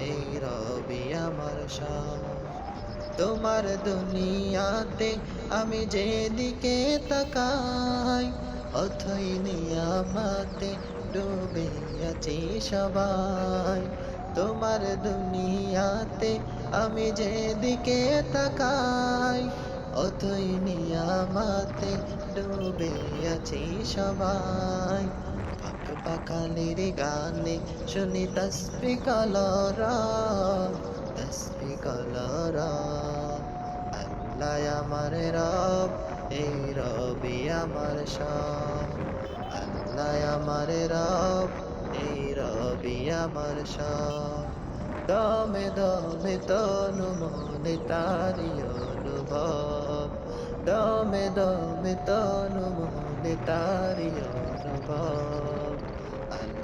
এই রবি আমার সব তোমার দুনিয়াতে আমি যেদিকে তাকাই, অথই নিয়ামাতে ডুবে আছি সবাই। তোমার দুনিয়াতে আমি যেদিকে তাকাই, অথই নিয়ামাতে ডুবে আছি সবাই। পাকালির গানে শুনি তসবি কলরা তসবি কলরা। আল্লাহ আমার রব এই রবি আমার সব আল্লাহ আমার রব এই রবি আমার সব দমে দমে তনু মনে তারি অনুভব। দমে দমে তনু মনে তারি অনুভব।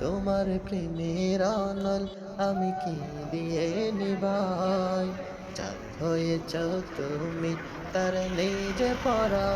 তোমার প্রেমের অনল আমি কি দিয়ে নিবাই? চাঁদ হয়েছ তুমি তার নিজে পরা